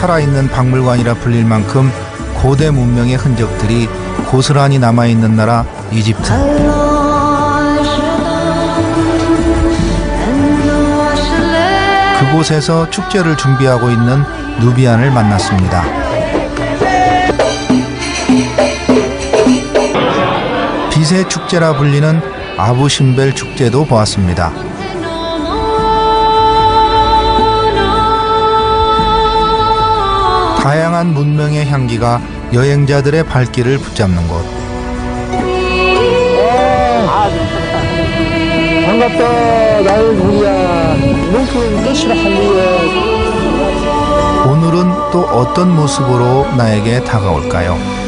살아있는 박물관이라 불릴 만큼 고대 문명의 흔적들이 고스란히 남아있는 나라 이집트. 그곳에서 축제를 준비하고 있는 누비안을 만났습니다. 빛의 축제라 불리는 아부신벨 축제도 보았습니다. 다양한 문명의 향기가 여행자들의 발길을 붙잡는 곳. 반갑다 나의 누리야 농촌 뜻이라 오늘은 또 어떤 모습으로 나에게 다가올까요?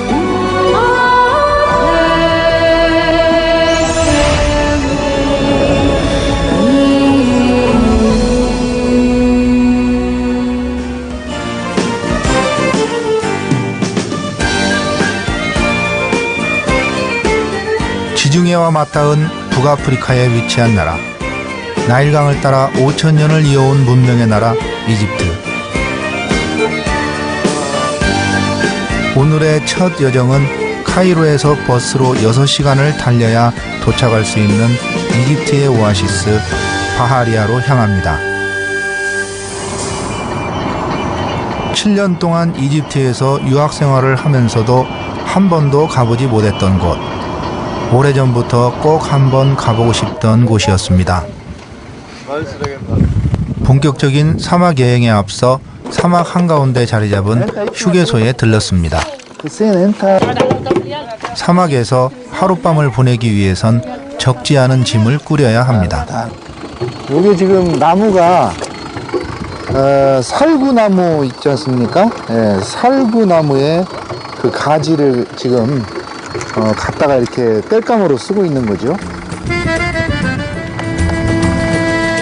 지중해와 맞닿은 북아프리카에 위치한 나라. 나일강을 따라 5천 년을 이어온 문명의 나라 이집트. 오늘의 첫 여정은 카이로에서 버스로 6시간을 달려야 도착할 수 있는 이집트의 오아시스 바하리아로 향합니다. 7년 동안 이집트에서 유학 생활을 하면서도 한 번도 가보지 못했던 곳. 오래전부터 꼭 한번 가보고 싶던 곳이었습니다. 본격적인 사막 여행에 앞서 사막 한가운데 자리 잡은 휴게소에 들렀습니다. 사막에서 하룻밤을 보내기 위해선 적지 않은 짐을 꾸려야 합니다. 여기 지금 나무가 어, 살구나무 있지 않습니까? 예, 살구나무에 그 가지를 지금 어, 갖다가 이렇게 땔감으로 쓰고 있는 거죠.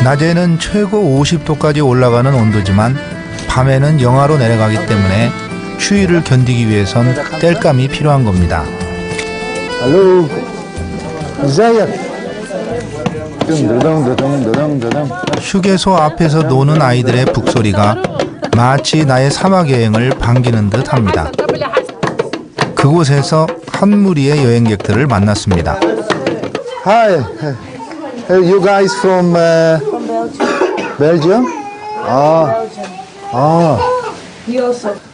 낮에는 최고 50도까지 올라가는 온도지만 밤에는 영하로 내려가기 때문에 추위를 견디기 위해선 땔감이 필요한 겁니다. 알로 이자야 휴게소 앞에서 노는 아이들의 북소리가 마치 나의 사막 여행을 반기는 듯 합니다. 그곳에서 한 무리의 여행객들을 만났습니다. Hi, you guys from uh, Belgium? Ah, ah.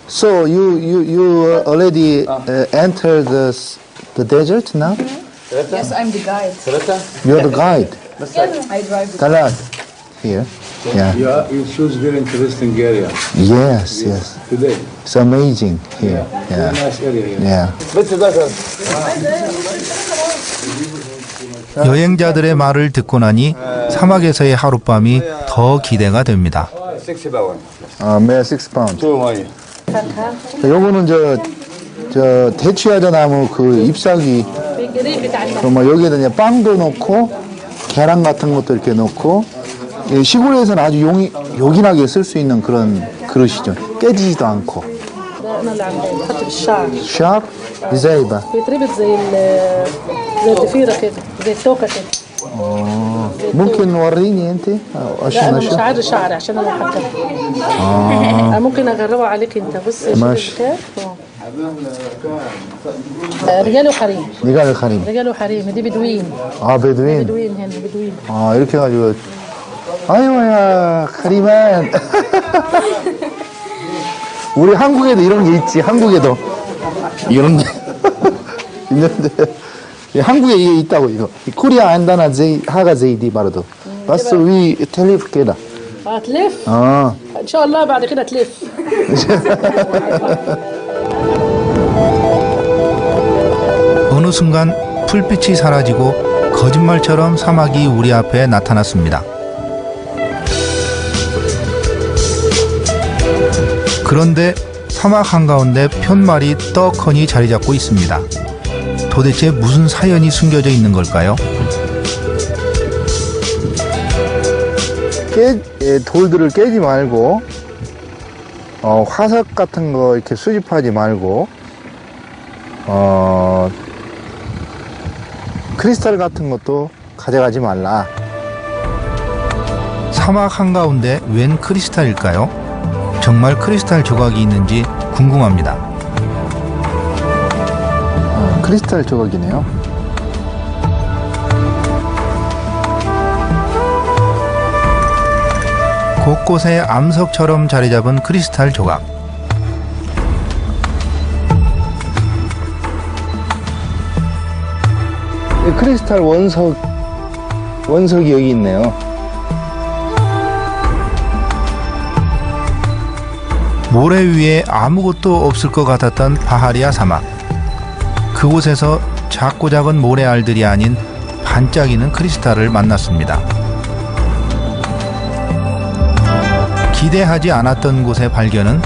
So you you you already uh, entered the s- the desert now? Yes, I'm the guide. You're the guide. I drive the Talat here. Yeah. Yeah, you choose very interesting area Yes, yes. today. It's amazing here. Yeah. Nice area here. Yeah. 여행자들의 말을 듣고 나니 사막에서의 하룻밤이 더 기대가 됩니다. 아, 매일 6 파운드. 요거는 저, 저 대추야자 나무 그 잎사귀 그뭐 여기에다 이제 빵도 넣고 계란 같은 것도 이렇게 넣고 예, 시골에서는 아주 용이, 요긴하게 쓸 수 있는 그런 그릇이죠. 깨지지도 않고. انا اللي عاملاه بحط بالشعر 샵 이자이바. بيتربط زي ال زي الضفيره كده زي التوكه كده ممكن وريني انت لا عشان انا مش اشوف عارف شعر عشان انا حاطاه انا ممكن اجربه عليك انت بص شوف ماشي. الكتاب. اه. آه، رجال وحريم 네가 الخريم رجال وحريم دي بدوين 아 베두인 بدوين هنا بدوين 아 이렇게 해가지고 아유야 카리만 우리 한국에도 이런 게 있지 한국에도 이런 게 있는데 이 한국에 이게 있다고 이거 이 코리아 안다나 제이 하가 제이디 말도 بس وي تلف كده هتلف اه ان شاء الله بعد كده تلف 어느 순간 풀빛이 사라지고 거짓말처럼 사막이 우리 앞에 나타났습니다. 그런데 사막 한가운데 편말이 떡하니 자리 잡고 있습니다. 도대체 무슨 사연이 숨겨져 있는 걸까요? 깨, 예, 돌들을 깨지 말고 어, 화석 같은 거 이렇게 수집하지 말고 어, 크리스탈 같은 것도 가져가지 말라. 사막 한가운데 웬 크리스탈일까요? 정말 크리스탈 조각이 있는지 궁금합니다. 아, 크리스탈 조각이네요. 곳곳에 암석처럼 자리 잡은 크리스탈 조각. 이 크리스탈 원석 원석이 여기 있네요. 모래 위에 아무것도 없을 것 같았던 바하리아 사막. 그곳에서 작고 작은 모래알들이 아닌 반짝이는 크리스탈을 만났습니다. 기대하지 않았던 곳의 발견은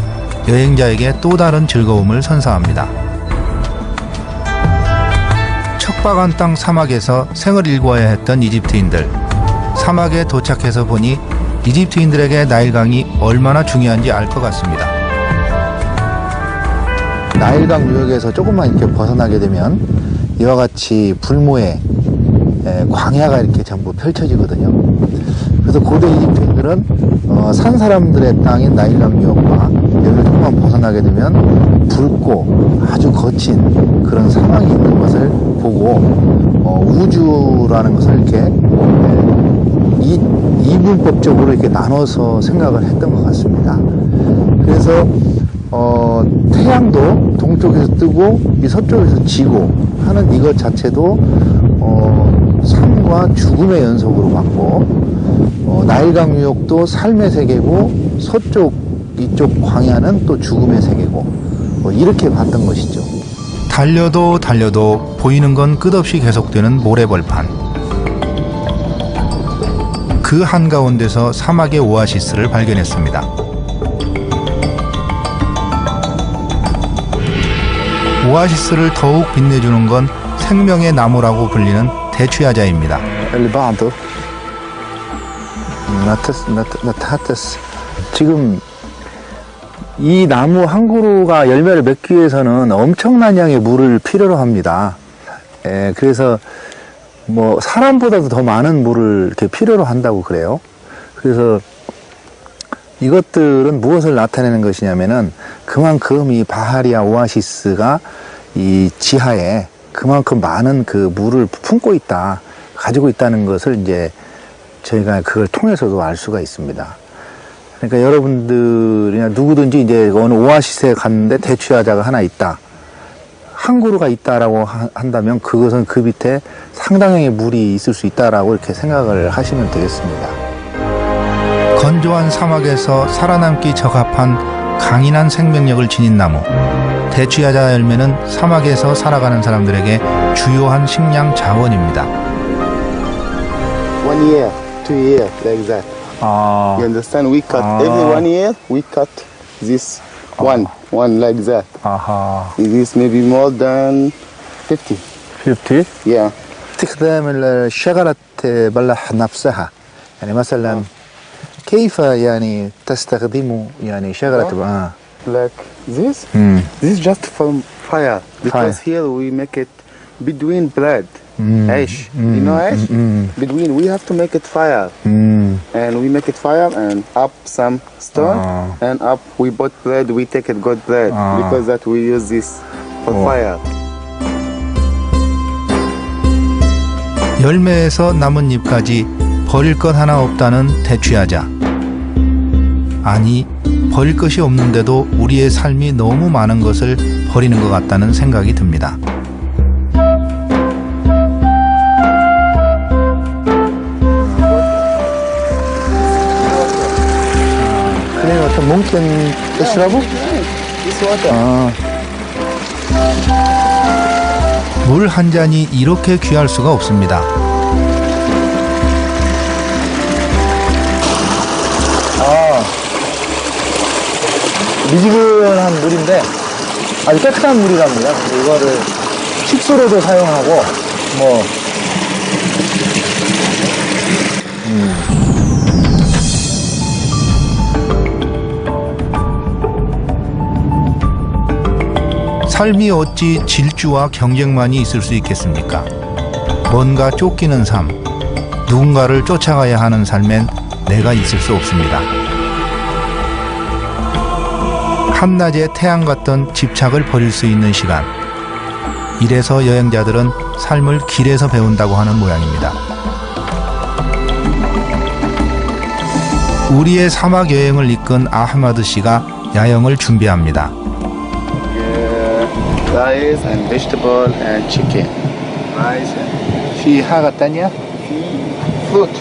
여행자에게 또 다른 즐거움을 선사합니다. 척박한 땅 사막에서 생을 일궈야 했던 이집트인들. 사막에 도착해서 보니 이집트인들에게 나일강이 얼마나 중요한지 알 것 같습니다. 나일강 유역에서 조금만 이렇게 벗어나게 되면 이와 같이 불모의 에, 광야가 이렇게 전부 펼쳐지거든요. 그래서 고대 이집트인들은 어, 산 사람들의 땅인 나일강 유역과 여기를 조금만 벗어나게 되면 붉고 아주 거친 그런 사막이 있는 것을 보고 어, 우주라는 것을 이렇게 에, 이, 이분법적으로 이렇게 나눠서 생각을 했던 것 같습니다. 그래서 어, 태양도 동쪽에서 뜨고 이 서쪽에서 지고 하는 이것 자체도 어, 삶과 죽음의 연속으로 봤고 어, 나일강 유역도 삶의 세계고 서쪽 이쪽 광야는 또 죽음의 세계고 뭐 이렇게 봤던 것이죠. 달려도 달려도 보이는 건 끝없이 계속되는 모래벌판. 그 한가운데서 사막의 오아시스를 발견했습니다. 오아시스를 더욱 빛내주는 건 생명의 나무라고 불리는 대추야자입니다. 엘리바운드 지금 이 나무 한 그루가 열매를 맺기 위해서는 엄청난 양의 물을 필요로 합니다. 예, 그래서 뭐 사람보다도 더 많은 물을 이렇게 필요로 한다고 그래요. 그래서 이것들은 무엇을 나타내는 것이냐면은 그만큼 이 바하리아 오아시스가 이 지하에 그만큼 많은 그 물을 품고 있다, 가지고 있다는 것을 이제 저희가 그걸 통해서도 알 수가 있습니다. 그러니까 여러분들이나 누구든지 이제 어느 오아시스에 갔는데 대추야자가 하나 있다. 한 그루가 있다라고 하- 한다면 그것은 그 밑에 상당량의 물이 있을 수 있다라고 이렇게 생각을 하시면 되겠습니다. 건조한 사막에서 살아남기 적합한 강인한 생명력을 지닌 나무. 대추야자 열매는 사막에서 살아가는 사람들에게 주요한 식량 자원입니다. one year, two year, like that. 아, You understand? We cut Ah. every one year. We cut this one, one like that. 아하. This maybe more than fifty. 50? Yeah. استخدام الشجرة بلح نفسها يعني مثلا كيف يعني تستخدم يعني شجرة آه. Like this. مم. This is just from fire because here we make it between bread. Ash. You know ash? Between we have to make it fire. 음. And we make it fire and up some stone Ah. and up we put bread, we take it good bread Ah. because that we use this for Oh. fire. 열매에서 남은 잎까지 버릴 것 하나 없다는 대추야자. 아니, 버릴 것이 없는데도 우리의 삶이 너무 많은 것을 버리는 것 같다는 생각이 듭니다. 그래요, 어떤 뭉친 뜻이라고? 아. 물한 잔이 이렇게 귀할 수가 없습니다. 미지근한 물인데 아주 깨끗한 물이랍니다. 이거를 식수로도 사용하고 뭐 삶이 어찌 질주와 경쟁만이 있을 수 있겠습니까? 뭔가 쫓기는 삶, 누군가를 쫓아가야 하는 삶엔 내가 있을 수 없습니다. 한낮에 태양 같던 집착을 버릴 수 있는 시간. 이래서 여행자들은 삶을 길에서 배운다고 하는 모양입니다. 우리의 사막 여행을 이끈 아흐마드 씨가 야영을 준비합니다. Rice and vegetable and chicken. Rice and 피 하가 따냐? fruit.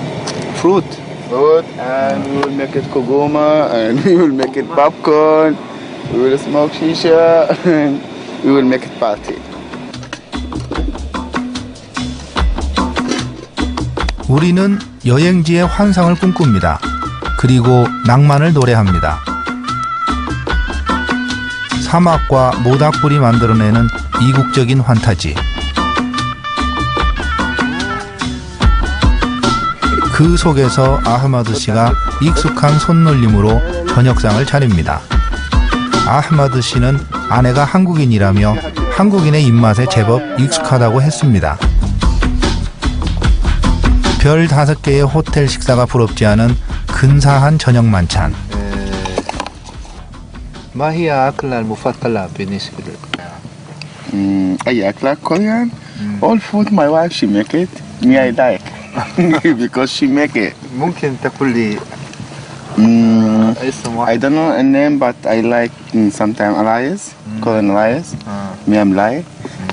Fruit. Fruit and we will make it kogoma and we will make it popcorn. We will smoke shisha and we will make it party. 우리는 여행지의 환상을 꿈꿉니다. 그리고 낭만을 노래합니다. 사막과 모닥불이 만들어내는 이국적인 환타지. 그 속에서 아흐마드 씨가 익숙한 손놀림으로 저녁상을 차립니다. 아흐마드 씨는 아내가 한국인이라며 한국인의 입맛에 제법 익숙하다고 했습니다. 별 다섯 개의 호텔 식사가 부럽지 않은 근사한 저녁 만찬. ما هي أكلة المفضلة بالنسبة لك؟ Mm, أي أكلة Korean? All food my wife she make it. Me I like because she make it. ممكن تقول لي Mm, I don't know a name, but I like mm, sometimes rice, Korean rice, آه. miam lai,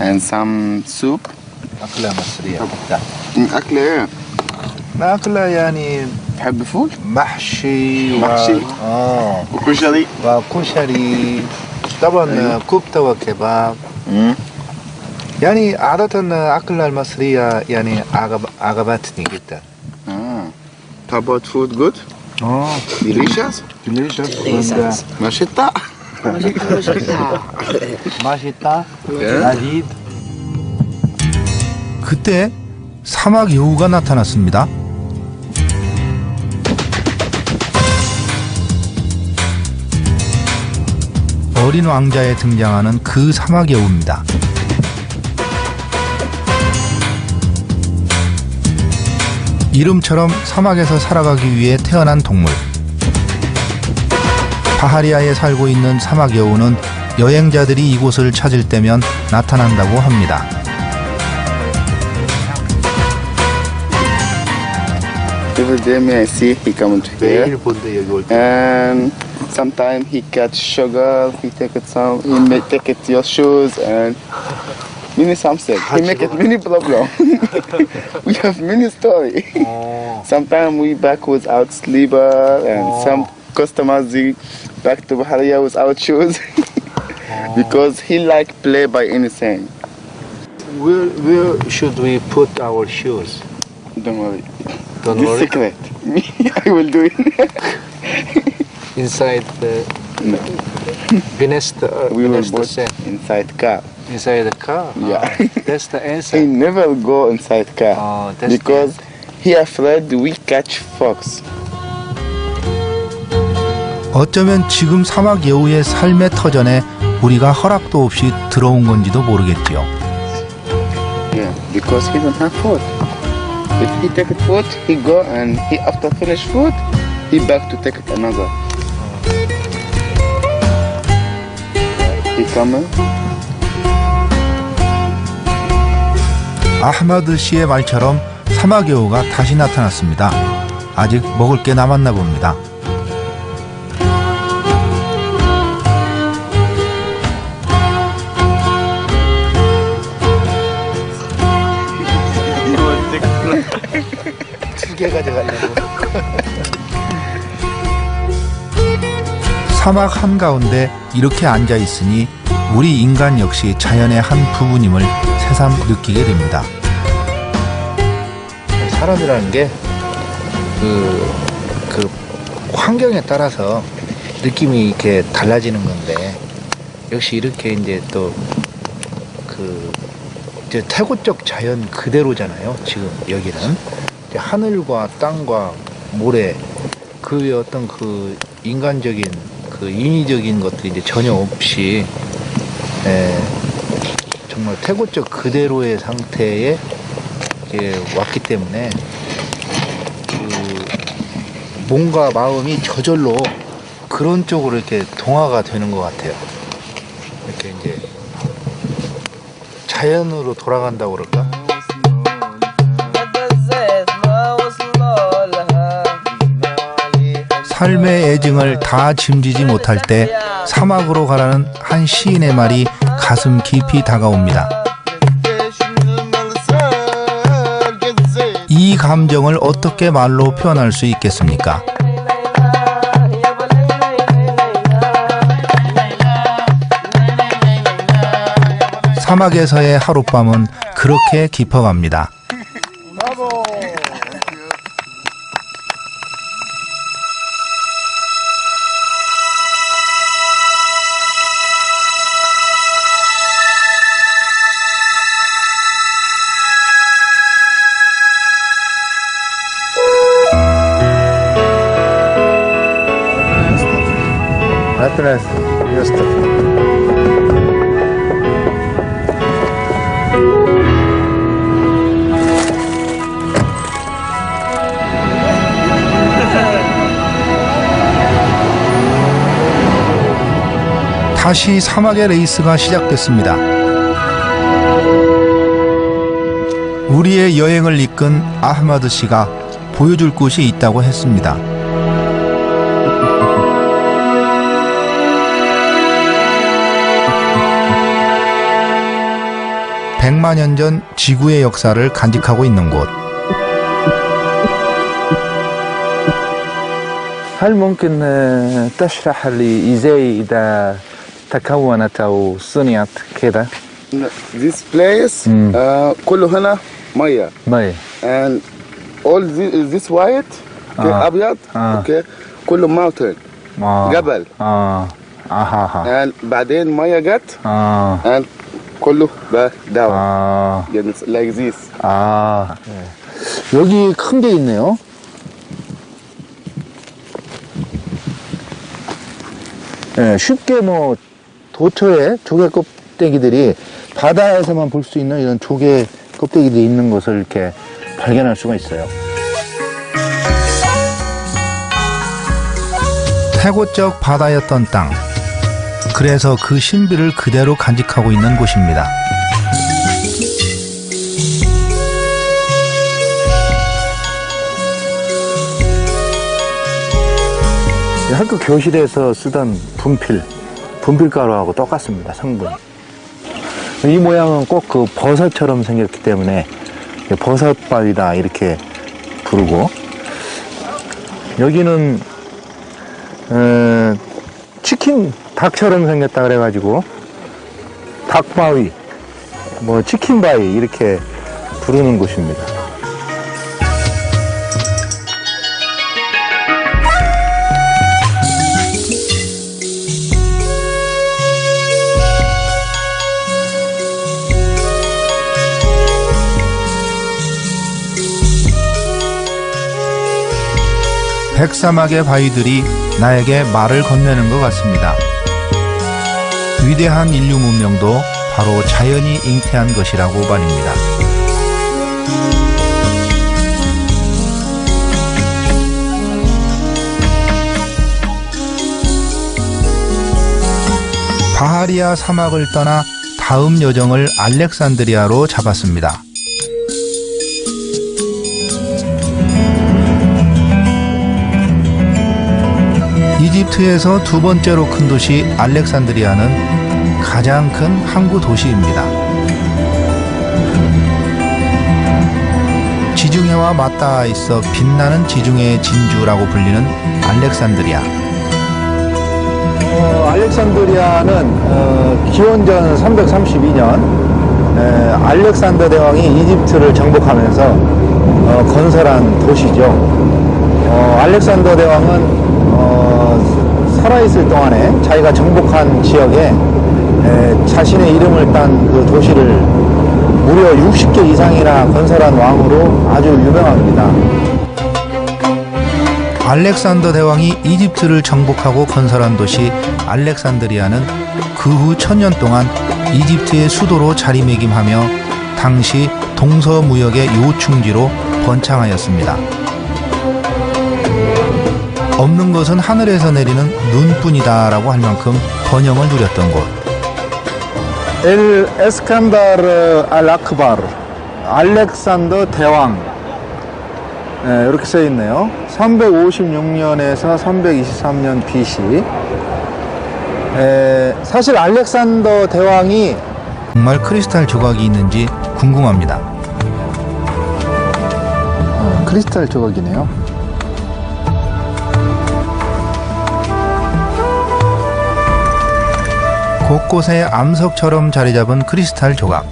and some soup. أكلة مصرية لا. Mm, أكلة إيه؟ ما أكلة يعني تحب فول؟ محشي محشي؟ و... آه وكشري؟ وكشري طبعا. كفتة وكباب Mm. يعني عادة الأكلة المصرية يعني عجب... عجبتني جدا Ah. How about food good? 어. Delicious? Delicious. 맛있다. 맛있다. 맛있다. 예? 맛있다. 그때 사막 여우가 나타났습니다. 어린 왕자에 등장하는 그 사막 여우입니다. 이름처럼 사막에서 살아가기 위해 태어난 동물. 바하리아에 살고 있는 사막 여우는 여행자들이 이곳을 찾을 때면 나타난다고 합니다. Every day me I see he come to here. 매일 본데 여기 올 때. and sometimes he catch sugar he take it some he may take it your shoes and many something he make it many problem. We have many story. 어. sometimes we back without sleeper and Oh. some customers they back to Bahrain without shoes. Because he like play by anything Where, where should we put our shoes? don't worry. Don't this worry. secret. Me I will do it. Inside the No. beneath the, uh, we will put inside car Inside the car. Yeah. Ah, that's the he answer. never go inside car Oh, that's the because he afraid we catch fox. 어쩌면 지금 사막 여우의 삶의 터전에 우리가 허락도 없이 들어온 건지도 모르겠지요. Yeah, because he don't have food. If he take food, he go and he after finish food, he back to take another. He coming. 아흐마드 씨의 말처럼 사막 여우가 다시 나타났습니다. 아직 먹을 게 남았나 봅니다. 두개 가져가려고. 사막 한가운데 이렇게 앉아 있으니 우리 인간 역시 자연의 한 부분임을 새삼 느끼게 됩니다. 사람이라는 게 그, 그 환경에 따라서 느낌이 이렇게 달라지는 건데 역시 이렇게 이제 또 그 이제 태고적 자연 그대로잖아요. 지금 여기는 하늘과 땅과 모래 그 어떤 그 인간적인 그 인위적인 것들이 이제 전혀 없이 예, 정말 태고적 그대로의 상태에 이제 왔기 때문에 그 뭔가 마음이 저절로 그런 쪽으로 이렇게 동화가 되는 것 같아요. 이렇게 이제 자연으로 돌아간다고 그럴까? 삶의 애증을 다 짐지지 못할 때 사막으로 가라는 한 시인의 말이 가슴 깊이 다가옵니다. 이 감정을 어떻게 말로 표현할 수 있겠습니까? 사막에서의 하룻밤은 그렇게 깊어갑니다. 다시 사막의 레이스가 시작됐습니다. 우리의 여행을 이끈 아흐마드 씨가 보여줄 곳이 있다고 했습니다. 백만 년 전 지구의 역사를 간직하고 있는 곳. هل ممكن آه، تشرح لي ازاي اذا تكونت او صنعت كده No, this place Mm. uh, كله هنا ميه مي and all this, this white okay, آه. ابيض آه. okay كله mountain آه. جبل اه اها ها and بعدين ميه جت اه and كله بقى down اه يعني it's like this 아 여기 큰 게 있네요. 예, 쉽게 뭐 도처에 조개 껍데기들이 바다에서만 볼 수 있는 이런 조개 껍데기들이 있는 것을 이렇게 발견할 수가 있어요. 태고적 바다였던 땅. 그래서 그 신비를 그대로 간직하고 있는 곳입니다. 학교 교실에서 쓰던 분필, 분필가루하고 똑같습니다, 성분이. 이 모양은 꼭 그 버섯처럼 생겼기 때문에 버섯바위다 이렇게 부르고 여기는 어, 치킨 닭처럼 생겼다 그래가지고 닭바위, 뭐 치킨바위 이렇게 부르는 곳입니다. 백사막의 바위들이 나에게 말을 건네는 것 같습니다. 위대한 인류 문명도 바로 자연이 잉태한 것이라고 말입니다. 바하리아 사막을 떠나 다음 여정을 알렉산드리아로 잡았습니다. 이집트에서 두 번째로 큰 도시 알렉산드리아는 가장 큰 항구 도시입니다. 지중해와 맞닿아 있어 빛나는 지중해의 진주라고 불리는 알렉산드리아. 어, 알렉산드리아는 어, 기원전 332년 알렉산더 대왕이 이집트를 정복하면서 어, 건설한 도시죠. 어, 알렉산더 대왕은 어, 살아있을 동안에 자기가 정복한 지역에 에, 자신의 이름을 딴 그 도시를 무려 60개 이상이나 건설한 왕으로 아주 유명합니다. 알렉산더 대왕이 이집트를 정복하고 건설한 도시 알렉산드리아는 그 후 천년 동안 이집트의 수도로 자리매김하며 당시 동서무역의 요충지로 번창하였습니다. 없는 것은 하늘에서 내리는 눈뿐이다라고 할 만큼 번영을 누렸던 곳. 엘 에스칸다르 알 아크바르 알렉산더 대왕 네, 이렇게 써 있네요. 356년에서 323년 BC. 에, 사실 알렉산더 대왕이 정말 크리스탈 조각이 있는지 궁금합니다. 어, 크리스탈 조각이네요. 곳곳에 암석처럼 자리 잡은 크리스탈 조각.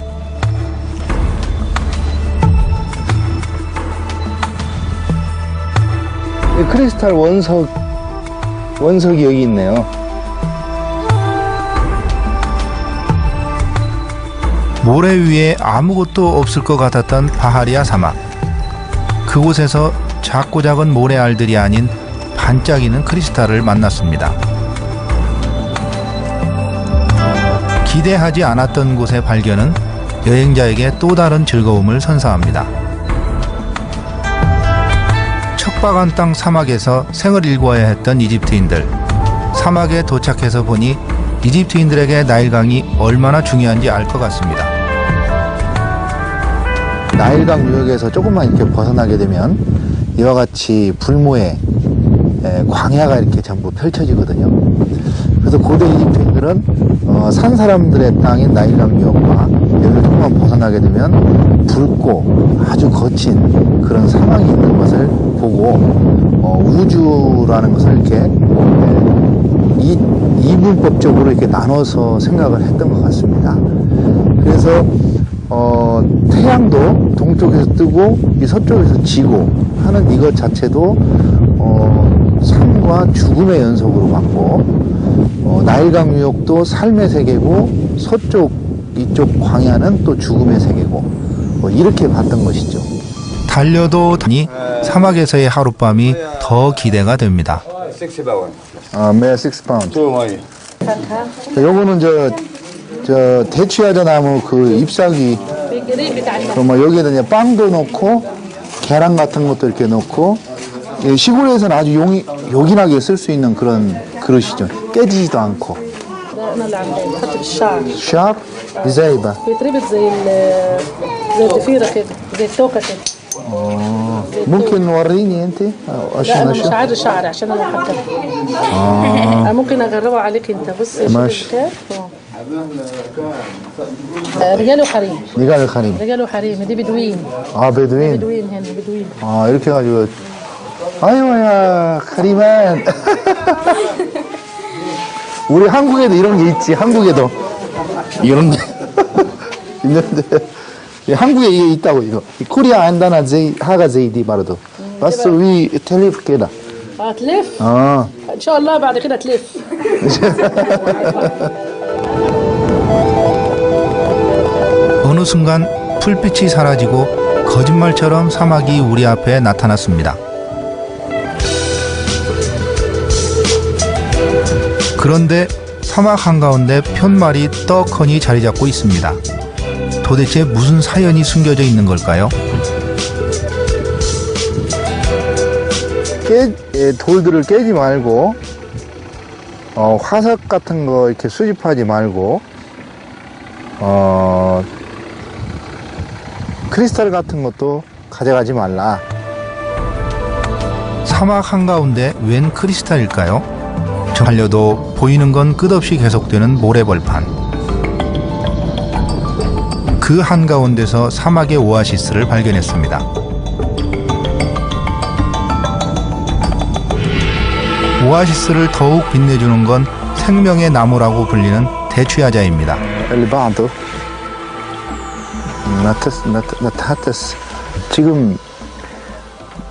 이 크리스탈 원석 원석이 여기 있네요. 모래 위에 아무것도 없을 것 같았던 바하리아 사막. 그곳에서 작고 작은 모래알들이 아닌 반짝이는 크리스탈을 만났습니다. 기대하지 않았던 곳의 발견은 여행자에게 또 다른 즐거움을 선사합니다. 척박한 땅 사막에서 생을 일궈야 했던 이집트인들. 사막에 도착해서 보니 이집트인들에게 나일강이 얼마나 중요한지 알 것 같습니다. 나일강 유역에서 조금만 이렇게 벗어나게 되면 이와 같이 불모의 에, 광야가 이렇게 전부 펼쳐지거든요. 그래서 고대 이집트인들은 어, 산 사람들의 땅인 나일강 유역과 여기를 조금만 벗어나게 되면 붉고 아주 거친 그런 사막이 있는 것을 보고 어, 우주라는 것을 이렇게 에, 이, 이분법적으로 이렇게 나눠서 생각을 했던 것 같습니다. 그래서 어, 태양도 동쪽에서 뜨고 이 서쪽에서 지고 하는 이것 자체도 어, 삶과 죽음의 연속으로 봤고 발광 유역도 삶의 세계고 서쪽 이쪽 광야는 또 죽음의 세계고 뭐 이렇게 봤던 것이죠. 달려도 다니 사막에서의 하룻밤이 더 기대가 됩니다. 아, 아 매 6파운드. 요거는 저, 저 대추야자 나무 그 잎사귀. 뭐 여기에다 이제 빵도 넣고 계란 같은 것도 이렇게 넣고 예, 시골에서는 아주 용이, 요긴하게 쓸 수 있는 그런 그릇이죠. 깨지지도 않고. ده انا اللي عاملاه بحط بالشعر 샵 이자이바. بيتربط زي ال زي الضفيره كده زي التوكه كده ممكن وريني انت أو لا عشان انا مش اشوف عايزه شعر عشان انا حاطاه انا ممكن اجربه عليك انت بص شوف ماشي. البتاع. اه. آه، رجال وحريم 네가 الخريم رجال وحريم دي بدوين 아 베두인 بدوين هنا بدوين 아 이렇게 해 우리 한국에도 이런 게 있지 한국에도 이런 게 있는데 예, 한국에 이게 있다고 이거 코리아 안다나 제이 하가 제이디 바르도 بس وي تلف كده هتلف اه ان شاء الله بعد كده تلف 어느 순간 풀빛이 사라지고 거짓말처럼 사막이 우리 앞에 나타났습니다. 그런데 사막 한가운데 편말이 떡하니 자리 잡고 있습니다. 도대체 무슨 사연이 숨겨져 있는 걸까요? 깨, 예, 돌들을 깨지 말고 어, 화석 같은 거 이렇게 수집하지 말고 어, 크리스탈 같은 것도 가져가지 말라. 사막 한가운데 웬 크리스탈일까요? 달려도 보이는 건 끝없이 계속되는 모래벌판. 그 한가운데서 사막의 오아시스를 발견했습니다. 오아시스를 더욱 빛내주는 건 생명의 나무라고 불리는 대추야자입니다. 지금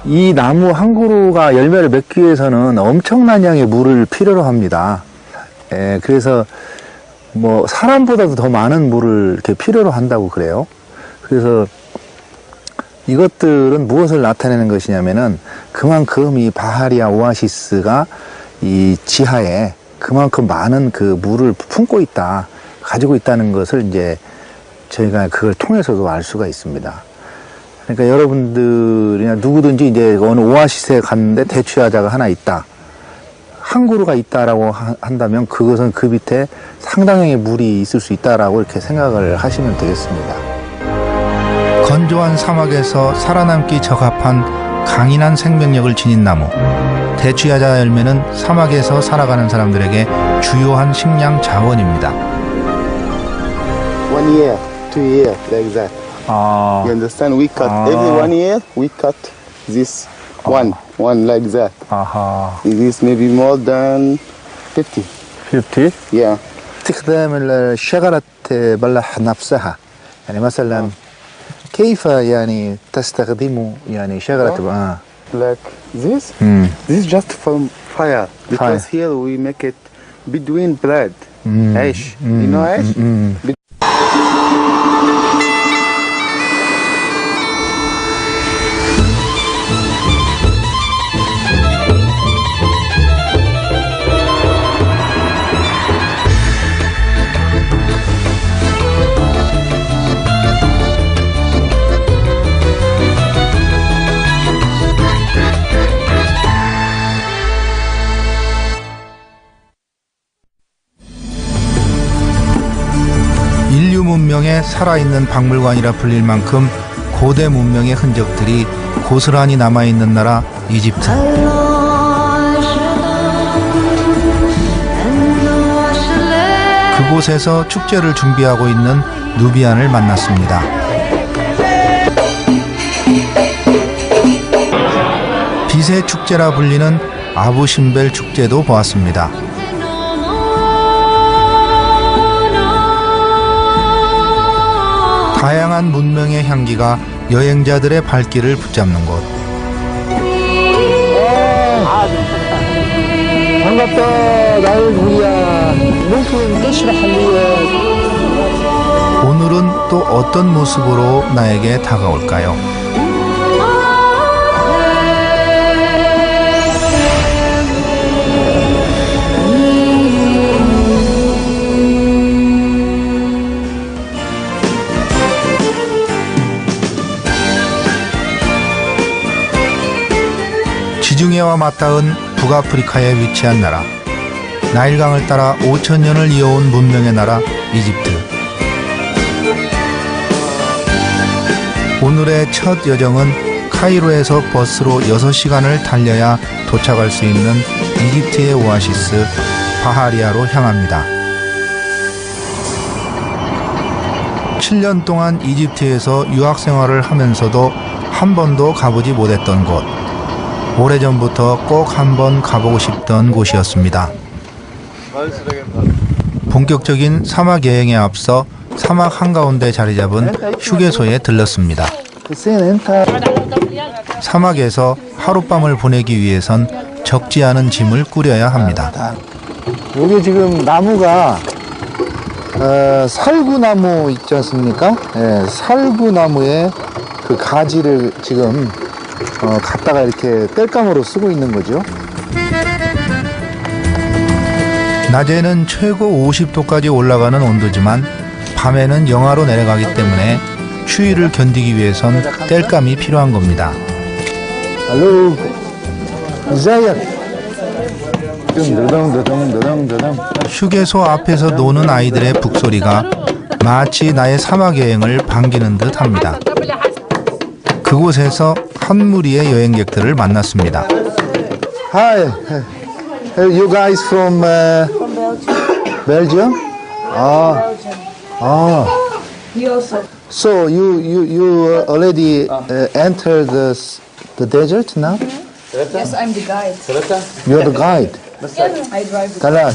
이 나무 한 그루가 열매를 맺기 위해서는 엄청난 양의 물을 필요로 합니다. 예, 그래서 뭐 사람보다도 더 많은 물을 이렇게 필요로 한다고 그래요. 그래서 이것들은 무엇을 나타내는 것이냐면은 그만큼 이 바하리아 오아시스가 이 지하에 그만큼 많은 그 물을 품고 있다, 가지고 있다는 것을 이제 저희가 그걸 통해서도 알 수가 있습니다. 그러니까 여러분들이나 누구든지 이제 어느 오아시스에 갔는데 대추야자가 하나 있다. 항구루가 있다라고 하- 한다면 그것은 그 밑에 상당량의 물이 있을 수 있다라고 이렇게 생각을 하시면 되겠습니다. 건조한 사막에서 살아남기 적합한 강인한 생명력을 지닌 나무. 대추야자 열매는 사막에서 살아가는 사람들에게 주요한 식량 자원입니다. One year, two year, like that. Ah. You understand? We cut ah. every one year. We cut this ah. one, one like that. Aha. It is maybe more than 50. 50? Yeah. استخدام الشغلة تبلح نفسها يعني مثلا كيف يعني تستخدمه يعني شجرة تبقى like this mm. this just from fire because fire. here we make it between bread mm. عيش mm. you know عيش mm. 살아있는 박물관이라 불릴 만큼 고대 문명의 흔적들이 고스란히 남아있는 나라 이집트. 그곳에서 축제를 준비하고 있는 누비안을 만났습니다. 빛의 축제라 불리는 아부신벨 축제도 보았습니다. 다양한 문명의 향기가 여행자들의 발길을 붙잡는 곳. 반갑다. 나의 우리야. 높은 뜻을 할리야. 오늘은 또 어떤 모습으로 나에게 다가올까요? 지중해와 맞닿은 북아프리카에 위치한 나라. 나일강을 따라 5천 년을 이어온 문명의 나라 이집트. 오늘의 첫 여정은 카이로에서 버스로 6시간을 달려야 도착할 수 있는 이집트의 오아시스 바하리아로 향합니다. 7년 동안 이집트에서 유학 생활을 하면서도 한 번도 가보지 못했던 곳. 오래전부터 꼭 한번 가보고 싶던 곳이었습니다. 본격적인 사막 여행에 앞서 사막 한가운데 자리 잡은 휴게소에 들렀습니다. 사막에서 하룻밤을 보내기 위해선 적지 않은 짐을 꾸려야 합니다. 여기 지금 나무가 어, 살구나무 있지 않습니까? 예, 살구나무의 그 가지를 지금 어, 갖다가 이렇게 땔감으로 쓰고 있는 거죠. 낮에는 최고 50도까지 올라가는 온도지만 밤에는 영하로 내려가기 때문에 추위를 견디기 위해선 땔감이 필요한 겁니다. 알로 이자야. 휴게소 앞에서 노는 아이들의 북소리가 마치 나의 사막 여행을 반기는 듯합니다. 그곳에서 한 무리의 여행객들을 만났습니다. Hi, you guys from uh, Belgium? Ah, ah. So you you you uh, already uh, entered the the desert now? Yes, I'm the guide. You're the guide. I drive Talat.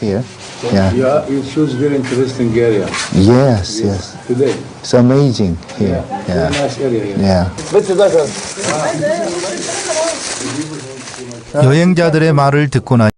Here. Yeah. Yeah, you choose very interesting area Yes, yes. today. It's amazing here. Very Yeah. nice area here. Yeah. 여행자들의 말을 듣고 나니